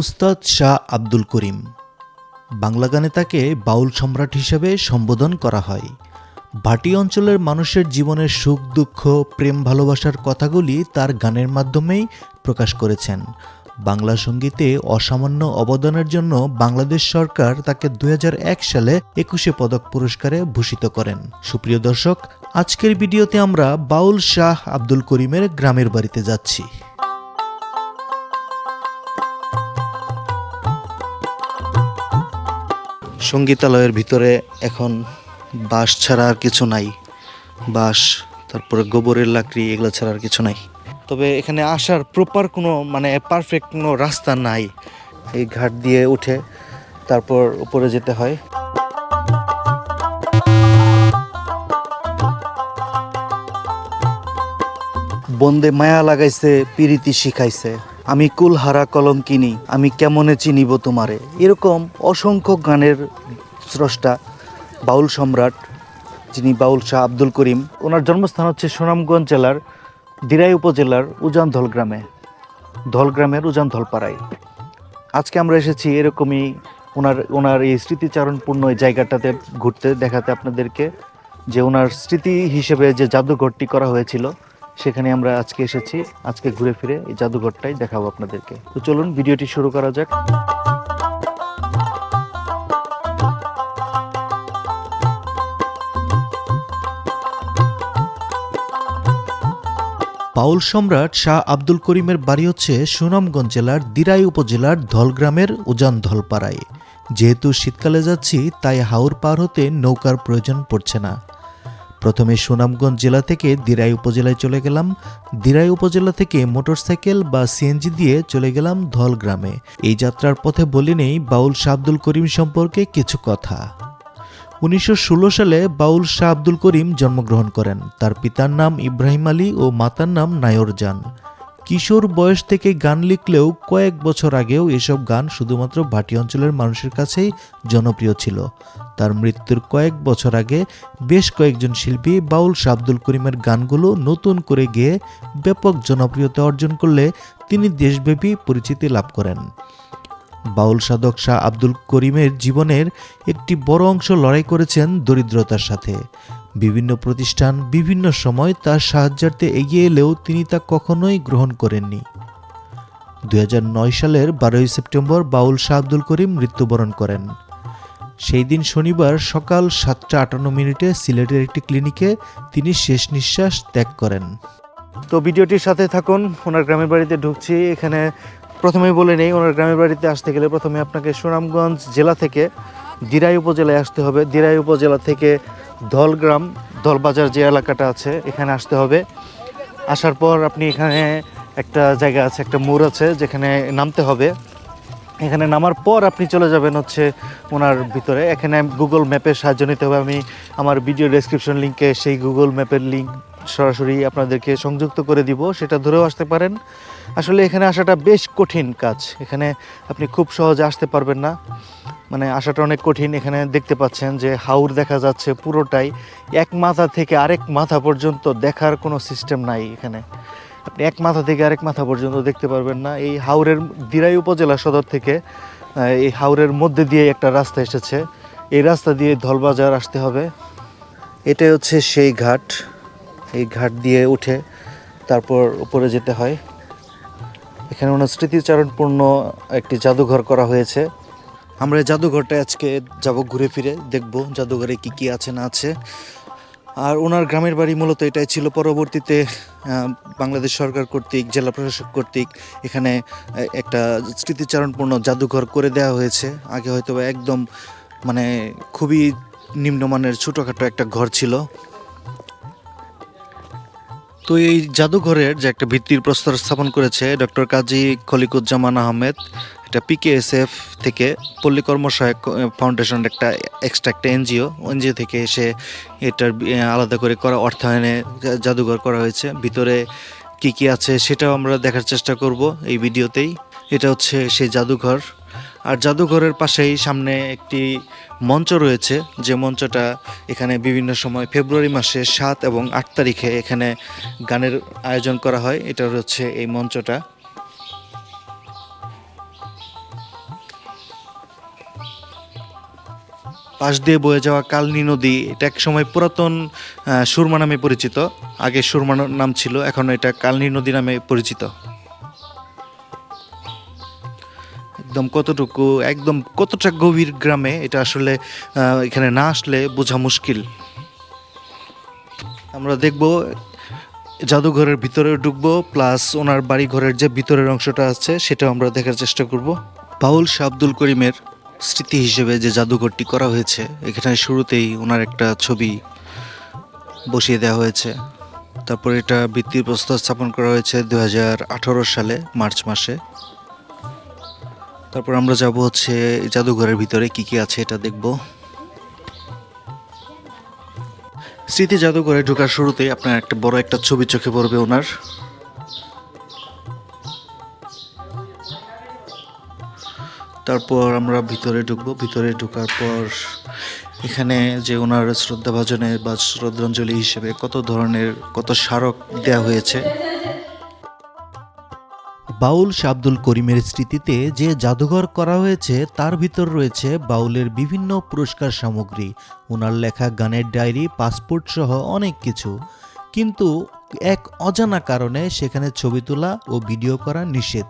উস্তাদ শাহ আব্দুল করিম, বাংলা গানে তাকে বাউল সম্রাট হিসেবে সম্বোধন করা হয়। ভাটি অঞ্চলের মানুষের জীবনের সুখ, দুঃখ, প্রেম, ভালোবাসার কথাগুলি তার গানের মাধ্যমেই প্রকাশ করেছেন। বাংলা সঙ্গীতে অসামান্য অবদানের জন্য বাংলাদেশ সরকার তাকে দুই হাজার এক সালে একুশে পদক পুরস্কারে ভূষিত করেন। সুপ্রিয় দর্শক, আজকের ভিডিওতে আমরা বাউল শাহ আব্দুল করিমের গ্রামের বাড়িতে যাচ্ছি। সঙ্গীতালয়ের ভিতরে এখন বাঁশ ছাড়া আর কিছু নাই। বাঁশ, তারপরে গোবরের লাকড়ি, এগুলো ছাড়া আর কিছু নাই। তবে এখানে আসার প্রপার কোনো মানে পারফেক্ট কোনো রাস্তা নাই। এই ঘাট দিয়ে উঠে তারপর উপরে যেতে হয়। বন্দে মায়া লাগাইছে, পিরিতি শিখাইছে। আমি কুলহারা কলঙ্কিনী, আমি কেমনে চিনিব তোমারে? এরকম অসংখ্য গানের স্রষ্টা, বাউল সম্রাট, যিনি বাউল শাহ আব্দুল করিম। ওনার জন্মস্থান হচ্ছে সুনামগঞ্জ জেলার দিরাই উপজেলার উজানধল গ্রামে ধল গ্রামের উজানধল পাড়ায় আজকে আমরা এসেছি এরকমই ওনার ওনার এই স্মৃতিচারণপূর্ণ এই জায়গাটাতে ঘুরতে, দেখাতে আপনাদেরকে যে ওনার স্মৃতি হিসেবে যে জাদুঘরটি করা হয়েছিল, সেখানে আমরা আজকে এসেছি, আজকে ঘুরে ফিরে এই জাদুঘরটাই দেখাবো আপনাদেরকে। তো চলুন, ভিডিওটি শুরু করা যাক। বাউল সম্রাট শাহ আব্দুল করিমের বাড়ি হচ্ছে সুনামগঞ্জ জেলার দিরাই উপজেলার ধলগ্রামের উজান ধলপাড়ায় যেহেতু শীতকালে যাচ্ছি, তাই হাওর পার হতে নৌকার প্রয়োজন পড়ছে না। প্রথমে সুনামগঞ্জ জেলা থেকে দিরাই উপজেলায় চলে গেলাম। দিরাই উপজেলা থেকে মোটরসাইকেল বা সিএনজি দিয়ে চলে গেলাম ধলগ্রামে। এই যাত্রার পথে বলি নেই বাউল শাহ আব্দুল করিম সম্পর্কে কিছু কথা। উনিশশো ষোলো সালে বাউল শাহ আব্দুল করিম জন্মগ্রহণ করেন। তার পিতার নাম ইব্রাহিম আলী ও মাতার নাম নায়র জান। কিশোর বয়স থেকে গান লিখলেও কয়েক বছর আগেও এসব গান শুধুমাত্র ভাটি অঞ্চলের মানুষের কাছেই জনপ্রিয় ছিল। তার মৃত্যুর কয়েক বছর আগে বেশ কয়েকজন শিল্পী বাউল শাহ আব্দুল করিমের গানগুলো নতুন করে গেয়ে ব্যাপক জনপ্রিয়তা অর্জন করলে তিনি দেশব্যাপী পরিচিতি লাভ করেন। বাউল সাধক শাহ আব্দুল করিমের জীবনের একটি বড় অংশ লড়াই করেছেন দরিদ্রতার সাথে। বিভিন্ন প্রতিষ্ঠান বিভিন্ন সময় তার সাহায্যার্থে এগিয়ে এলেও তিনি তা কখনোই গ্রহণ করেননি। দুই সালের বারোই সেপ্টেম্বর বাউল শাহ আব্দুল করিম মৃত্যুবরণ করেন। সেই দিন শনিবার সকাল সাতটা আটান্ন মিনিটে সিলেটের একটি ক্লিনিকে তিনি শেষ নিঃশ্বাস ত্যাগ করেন। তো ভিডিওটির সাথে থাকুন, ওনার গ্রামের বাড়িতে ঢুকছি। এখানে প্রথমেই বলে নেই, ওনার গ্রামের বাড়িতে আসতে গেলে প্রথমে আপনাকে সুনামগঞ্জ জেলা থেকে দিরাই উপজেলায় আসতে হবে। দিরাই উপজেলা থেকে ধলগ্রাম ধলবাজার যে এলাকাটা আছে, এখানে আসতে হবে। আসার পর আপনি এখানে একটা জায়গা আছে, একটা মোড় আছে, যেখানে নামতে হবে। এখানে নামার পর আপনি চলে যাবেন হচ্ছে ওনার ভিতরে। এখানে গুগল ম্যাপের সাহায্য নিতে হবে। আমি আমার ভিডিও ডেসক্রিপশন লিঙ্কে সেই গুগল ম্যাপের লিঙ্ক সরাসরি আপনাদেরকে সংযুক্ত করে দিব। সেটা ধরেও আসতে পারেন। আসলে এখানে আসাটা বেশ কঠিন কাজ। এখানে আপনি খুব সহজে আসতে পারবেন না। মানে আসাটা অনেক কঠিন। এখানে দেখতে পাচ্ছেন যে হাউর দেখা যাচ্ছে পুরোটাই। এক মাথা থেকে আরেক মাথা পর্যন্ত দেখার কোনো সিস্টেম নাই এখানে। আপনি এক মাথা থেকে আরেক মাথা পর্যন্ত দেখতে পারবেন না। এই হাওরের দিরাই উপজেলা সদর থেকে এই হাওরের মধ্যে দিয়ে একটা রাস্তা এসেছে। এই রাস্তা দিয়ে ধলবাজার আসতে হবে। এটাই হচ্ছে সেই ঘাট। এই ঘাট দিয়ে উঠে তারপর উপরে যেতে হয়। এখানে ওনার স্মৃতিচারণপূর্ণ একটি জাদুঘর করা হয়েছে। আমরা এই জাদুঘরটা আজকে যাব ঘুরে ফিরে, দেখব জাদুঘরে কি কি আছে না আছে। আর ওনার গ্রামের বাড়ি মূলত এটাই ছিল। পরবর্তীতে বাংলাদেশ সরকার কর্তৃক, জেলা প্রশাসক কর্তৃক এখানে একটা স্মৃতিচারণপূর্ণ জাদুঘর করে দেওয়া হয়েছে। আগে হয়তো একদম মানে খুবই নিম্নমানের ছোটোখাটো একটা ঘর ছিল। তো এই জাদুঘরের যে একটা ভিত্তির প্রস্তর স্থাপন করেছে ডক্টর কাজী খলিকুজ্জামান আহমেদ, এটা পিকেএসএফ থেকে পল্লী কর্মসহায়ক ফাউন্ডেশন একটা এক্সট্রা একটা এনজিও এনজিও থেকে এসে এটার আলাদা করে করা অর্থায়নে জাদুঘর করা হয়েছে। ভিতরে কি কি আছে সেটাও আমরা দেখার চেষ্টা করব এই ভিডিওতেই। এটা হচ্ছে সেই জাদুঘর। আর জাদুঘরের পাশেই সামনে একটি মঞ্চ রয়েছে। যে মঞ্চটা এখানে বিভিন্ন সময় ফেব্রুয়ারি মাসে সাত এবং আট তারিখে এখানে গানের আয়োজন করা হয়। এটা হচ্ছে এই মঞ্চটা। পাশ দিয়ে বয়ে যাওয়া কালনী নদী, এটা এক সময় পুরাতন সুরমা নামে পরিচিত। আগে সুরমা নাম ছিল, এখন এটা কালনী নদী নামে পরিচিত। একদম কতটুকু, একদম কতটা গভীর গ্রামে এটা আসলে এখানে না আসলে বোঝা মুশকিল। আমরা দেখব, জাদুঘরের ভিতরে ঢুকবো, প্লাস ওনার বাড়ি ঘরের যে ভিতরের অংশটা আছে, সেটাও আমরা দেখার চেষ্টা করব। বাউল শাহ আব্দুল করিমের স্মৃতি হিসেবে যে জাদুঘরটি করা হয়েছে, এখানে শুরুতেই ওনার একটা ছবি বসিয়ে দেওয়া হয়েছে। তারপর এটা ভিত্তিপ্রস্তর স্থাপন করা হয়েছে দু হাজার আঠারো সালে, মার্চ মাসে। তারপর আমরা যাব হচ্ছে জাদুঘরের ভিতরে, কি কি আছে এটা দেখব। স্মৃতি জাদুঘরে ঢোকার শুরুতেই আপনার একটা বড় একটা ছবি চোখে পড়বে ওনার। তারপর আমরা ভিতরে ঢুকবো, ভিতরে ঢোকার পর এখানে যে ওনার শ্রদ্ধা ভাজনে বা শ্রদ্ধাঞ্জলি হিসেবে কত ধরনের, কত স্মারক দেওয়া হয়েছে। বাউল শাহ আব্দুল করিমের স্মৃতিতে যে জাদুঘর করা হয়েছে, তার ভিতর রয়েছে বাউলের বিভিন্ন পুরস্কার সামগ্রী। ওনার লেখা গানের ডায়েরি, পাসপোর্ট সহ অনেক কিছু। কিন্তু এক অজানা কারণে সেখানে ছবি তোলা ও ভিডিও করা নিষেধ।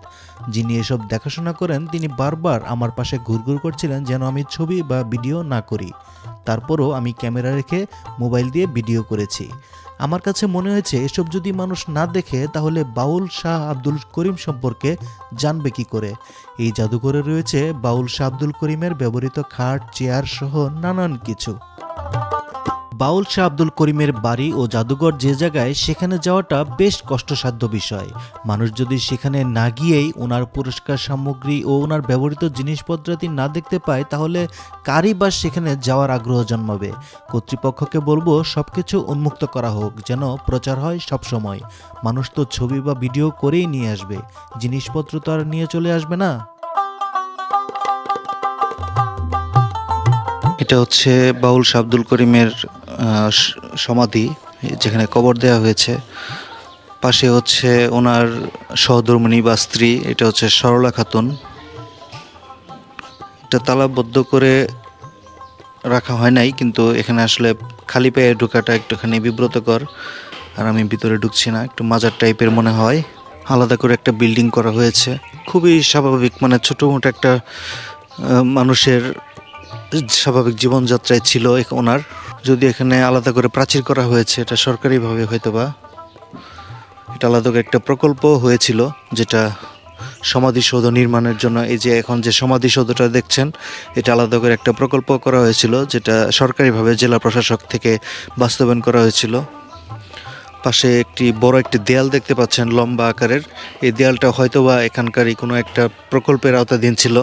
যিনি এসব দেখাশোনা করেন, তিনি বারবার আমার পাশে ঘুরঘুর করছিলেন যেন আমি ছবি বা ভিডিও না করি। তারপরও আমি ক্যামেরা রেখে মোবাইল দিয়ে ভিডিও করেছি। আমার কাছে মনে হয়েছে, এসব যদি মানুষ না দেখে, তাহলে বাউল শাহ আব্দুল করিম সম্পর্কে জানবে কি করে? এই জাদুঘরে রয়েছে বাউল শাহ আব্দুল করিমের ব্যবহৃত খাট, চেয়ার সহ নানান কিছু। বাউল শাহ আব্দুল করিমের বাড়ি ও জাদুঘর যে জায়গায়, সেখানে যাওয়াটা বেশ কষ্টসাধ্য বিষয়। মানুষ যদি সেখানে না গিয়েই ওনার পুরস্কার সামগ্রী ও ওনার ব্যবহৃত জিনিসপত্রাদি না দেখতে পায়, তাহলে কারই বা সেখানে যাওয়ার আগ্রহ জন্মাবে? কর্তৃপক্ষকে বলব সব কিছু উন্মুক্ত করা হোক, যেন প্রচার হয় সব সময় মানুষ তো ছবি বা ভিডিও করেই নিয়ে আসবে। জিনিসপত্র তো আর নিয়ে চলে আসবে না। এটা হচ্ছে বাউল শাহ আব্দুল করিমের সমাধি, যেখানে কবর দেওয়া হয়েছে। পাশে হচ্ছে ওনার সহধর্মিণী বা স্ত্রী, এটা হচ্ছে সরলা খাতুন। এটা তালাবদ্ধ করে রাখা হয় নাই, কিন্তু এখানে আসলে খালি পায়ে ঢোকাটা একটুখানি বিব্রতকর। আর আমি ভিতরে ঢুকছি না, একটু মাজার টাইপের মনে হয়। আলাদা করে একটা বিল্ডিং করা হয়েছে। খুবই স্বাভাবিক মানে ছোটো মোটো একটা মানুষের স্বাভাবিক জীবনযাত্রায় ছিল ওনার। যদি এখানে আলাদা করে প্রাচীর করা হয়েছে, এটা সরকারিভাবে হয়তো বা এটা আলাদা করে একটা প্রকল্প হয়েছিল, যেটা সমাধিসৌধ নির্মাণের জন্য। এই যে এখন যে সমাধিসৌধটা দেখছেন, এটা আলাদা করে একটা প্রকল্প করা হয়েছিল, যেটা সরকারিভাবে জেলা প্রশাসক থেকে বাস্তবায়ন করা হয়েছিল। পাশে একটি বড় একটি দেয়াল দেখতে পাচ্ছেন, লম্বা আকারের। এই দেয়ালটা হয়তোবা এখানকারই কোনো একটা প্রকল্পের আওতাধীন ছিল।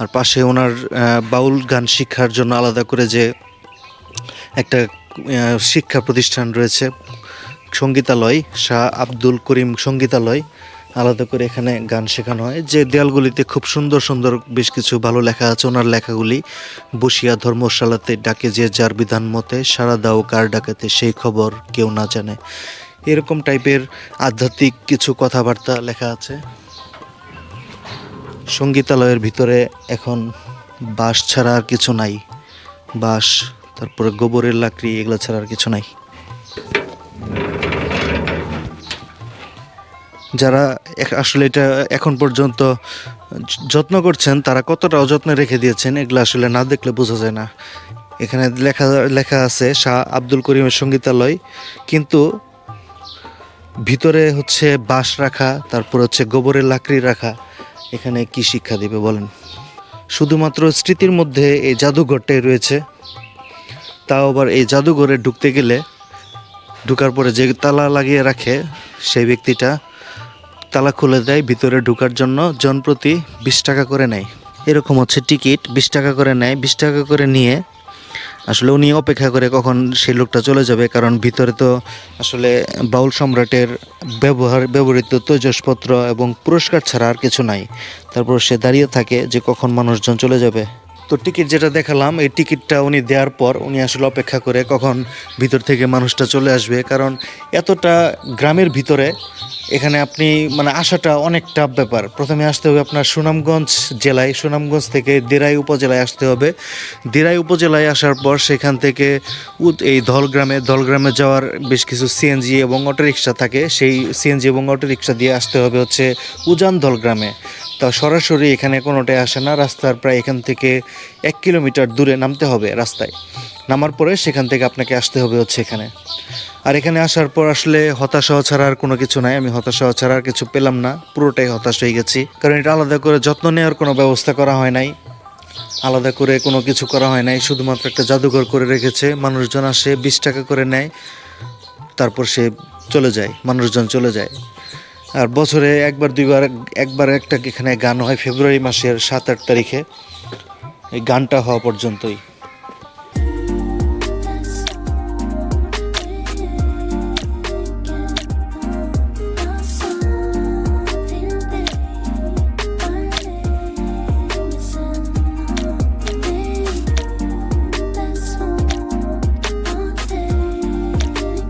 আর পাশে ওনার বাউল গান শিক্ষার জন্য আলাদা করে যে একটা শিক্ষা প্রতিষ্ঠান রয়েছে, সঙ্গীতালয়, শাহ আব্দুল করিম সঙ্গীতালয়। আলাদা করে এখানে গান শেখানো হয়। যে দেয়ালগুলিতে খুব সুন্দর সুন্দর বেশ কিছু ভালো লেখা আছে। ওনার লেখাগুলি বসিয়া ধর্মশালাতে ডাকে যে যার বিধান মতে সারা দাও কার ডাকাতে, সেই খবর কেউ না জানে। এরকম টাইপের আধ্যাত্মিক কিছু কথাবার্তা লেখা আছে। সঙ্গীতালয়ের ভিতরে এখন বাস ছাড়া আর কিছু নাই। বাঁশ তারপরে গোবরের লাকড়ি, এগুলো ছাড়া আর কিছু নাই। যারা আসলে এটা এখন পর্যন্ত যত্ন করছেন, তারা কতটা অযত্নে রেখে দিয়েছেন, এগুলো আসলে না দেখলে বোঝা যায় না। এখানে লেখা লেখা আছে, শাহ আব্দুল করিমের সঙ্গীতালয়, কিন্তু ভিতরে হচ্ছে বাঁশ রাখা, তারপর হচ্ছে গোবরের লাকড়ি রাখা, এখানে কি শিক্ষা দিবে বলেন? শুধুমাত্র স্মৃতির মধ্যে এই জাদুঘরটাই রয়েছে। তাও আবার এই জাদুঘরে ঢুকতে গেলে ঢুকার পরে যে তালা লাগিয়ে রাখে সেই ব্যক্তিটা তালা খুলে দেয়, ভিতরে ঢোকার জন্য জনপ্রতি বিশ টাকা করে নেয়। এরকম হচ্ছে টিকিট, বিশ টাকা করে নেয়, বিশ টাকা করে নিয়ে আসলে উনি অপেক্ষা করে কখন সেই লোকটা চলে যাবে, কারণ ভিতরে তো আসলে বাউল সম্রাটের ব্যবহার, ব্যবহৃত তৈজসপত্র এবং পুরস্কার ছাড়া আর কিছু নাই। তারপর সে দাঁড়িয়ে থাকে যে কখন মানুষজন চলে যাবে। তো টিকিট যেটা দেখালাম, এই টিকিটটা উনি দেওয়ার পর উনি আসলে অপেক্ষা করে কখন ভিতর থেকে মানুষটা চলে আসবে। কারণ এতটা গ্রামের ভিতরে এখানে আপনি মানে আসাটা অনেকটা ব্যাপার। প্রথমে আসতে হবে আপনার সুনামগঞ্জ জেলায়। সুনামগঞ্জ থেকে দেরাই উপজেলায় আসতে হবে। দেরাই উপজেলায় আসার পর সেখান থেকে এই ধলগ্রামে ধলগ্রামে যাওয়ার বেশ কিছু সিএনজি এবং অটোরিকশা থাকে। সেই সিএনজি এবং অটোরিকশা দিয়ে আসতে হবে হচ্ছে উজান ধলগ্রামে। তা সরাসরি এখানে কোনোটাই আসে না। রাস্তার প্রায় এখান থেকে এক কিলোমিটার দূরে নামতে হবে রাস্তায়। নামার পরে সেখান থেকে আপনাকে আসতে হবে হচ্ছে এখানে। আর এখানে আসার পর আসলে হতাশা ছাড়া আর কোনো কিছু নাই। আমি হতাশা ছাড়া আর কিছু পেলাম না। পুরোটাই হতাশ হয়ে গেছি। কারণ এটা আলাদা করে যত্ন নেওয়ার কোনো ব্যবস্থা করা হয় নাই। আলাদা করে কোনো কিছু করা হয় নাই। শুধুমাত্র একটা জাদুঘর করে রেখেছে। মানুষজন আসে, বিশ টাকা করে নেয়। তারপর সে চলে যায়। মানুষজন চলে যায়। আর বছরে একবার, দুইবার, একবার একটা এখানে গান হয়। ফেব্রুয়ারি মাসের সাত আট তারিখে। এই গানটা হওয়া পর্যন্তই।